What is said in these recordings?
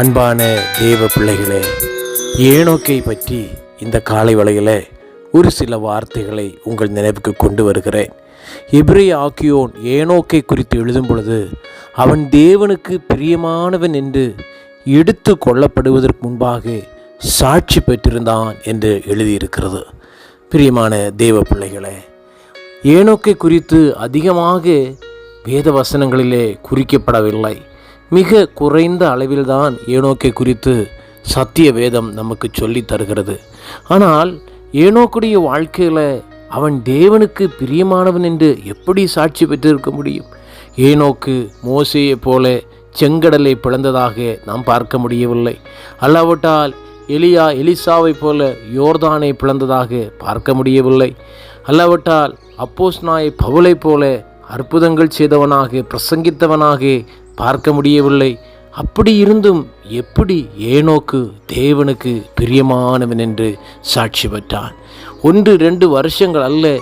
அன்பான தேவ பிள்ளைகளே ஏனோக்கை பற்றி இந்த காலை வலையில் ஒரு சில வார்த்தைகளை உங்கள் நினைவுக்கு கொண்டு வருகிறேன். எப்ரே ஆக்கியோன் ஏனோக்கை குறித்து எழுதும் பொழுது அவன் தேவனுக்கு பிரியமானவன் என்று எடுத்து கொள்ளப்படுவதற்கு முன்பாக சாட்சி பெற்றிருந்தான் என்று எழுதியிருக்கிறது. பிரியமான தேவ பிள்ளைகளே ஏனோக்கை குறித்து அதிகமாக வேத வசனங்களிலே குறிக்கப்படவில்லை. மிக குறைந்த அளவில்தான் ஏனோக்கை குறித்து சத்திய வேதம் நமக்கு சொல்லித் தருகிறது. ஆனால் ஏனோக்குடைய வாழ்க்கையில் அவன் தேவனுக்கு பிரியமானவன் என்று எப்படி சாட்சி பெற்றிருக்க முடியும்? ஏனோக்கு மோசையைப் போல செங்கடலை பிளந்ததாக நாம் பார்க்க முடியவில்லை. அல்லாவிட்டால் எலியா எலிசாவைப் போல யோர்தானை பிளந்ததாக பார்க்க முடியவில்லை. அல்லாவிட்டால் அப்போஸ் நாய் பவுலைப் போல அற்புதங்கள் செய்தவனாக பிரசங்கித்தவனாக பார்க்க முடியவில்லை. அப்படி இருந்தும் எப்படி ஏனோக்கு தேவனுக்கு பிரியமானவன் என்று சாட்சி பெற்றான். ஒன்று ரெண்டு வருஷங்கள் அல்ல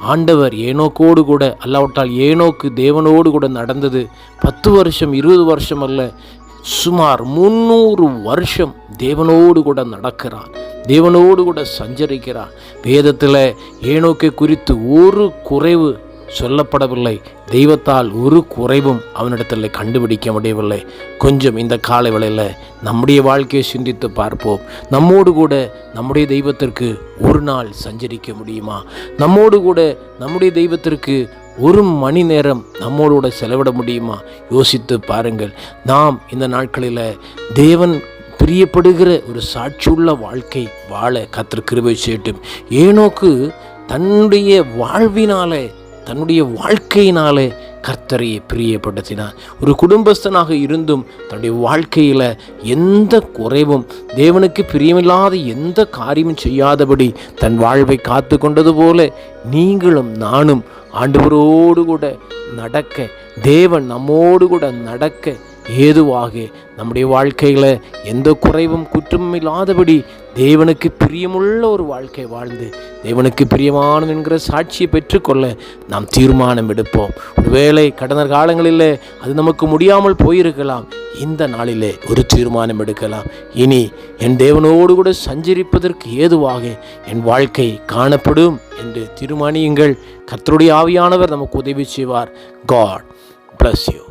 ஆண்டவர் ஏனோக்கோடு கூட அல்லாவிட்டால் ஏனோக்கு தேவனோடு கூட நடந்தது. பத்து வருஷம் இருபது வருஷம் அல்ல சுமார் முந்நூறு வருஷம் தேவனோடு கூட நடக்கிறான். தேவனோடு கூட சஞ்சரிக்கிறான். வேதத்தில் ஏனோக்கை குறித்து ஒரு குறைவு சொல்லப்படவில்லை. தெய்வத்தால் ஒரு குறைவும் அவனிடத்தில் கண்டுபிடிக்க முடியவில்லை. கொஞ்சம் இந்த காலை வேளையில் நம்முடைய வாழ்க்கையை சிந்தித்து பார்ப்போம். நம்மோடு கூட நம்முடைய தெய்வத்திற்கு ஒரு நாள் சஞ்சரிக்க முடியுமா? நம்மோடு கூட நம்முடைய தெய்வத்திற்கு ஒரு மணி நேரம் நம்மோடு செலவிட முடியுமா? யோசித்து பாருங்கள். நாம் இந்த நாட்களில் தேவன் பிரியப்படுகிற ஒரு சாட்சியுள்ள வாழ்க்கை வாழ கத்திர கிருபை செய்யட்டும். ஏனோக்கு தன்னுடைய வாழ்வினாலே தன்னுடைய வாழ்க்கையினாலே கர்த்தரையை பிரியப்படுத்தினார். ஒரு குடும்பஸ்தனாக இருந்தும் தன்னுடைய வாழ்க்கையில் எந்த குறைவும் தேவனுக்கு பிரியமில்லாத எந்த காரியமும் செய்யாதபடி தன் வாழ்வை காத்து கொண்டது போல நீங்களும் நானும் ஆண்டவரோடு கூட நடக்க தேவன் நம்மோடு கூட நடக்க ஏதுவாக நம்முடைய வாழ்க்கையில் எந்த குறைவும் குற்றமும் இல்லாதபடி தேவனுக்கு பிரியமுள்ள ஒரு வாழ்க்கை வாழ்ந்து தேவனுக்கு பிரியமானது என்கிற சாட்சியை பெற்றுக்கொள்ள நாம் தீர்மானம் எடுப்போம். ஒருவேளை கடந்த காலங்களில் அது நமக்கு முடியாமல் போயிருக்கலாம். இந்த நாளிலே ஒரு தீர்மானம் எடுக்கலாம். இனி என் தேவனோடு கூட சஞ்சரிப்பதற்கு ஏதுவாக என் வாழ்க்கை காணப்படும் என்று தீர்மானியுங்கள். கர்த்தருடைய ஆவியானவர் நமக்கு உதவி செய்வார். God bless you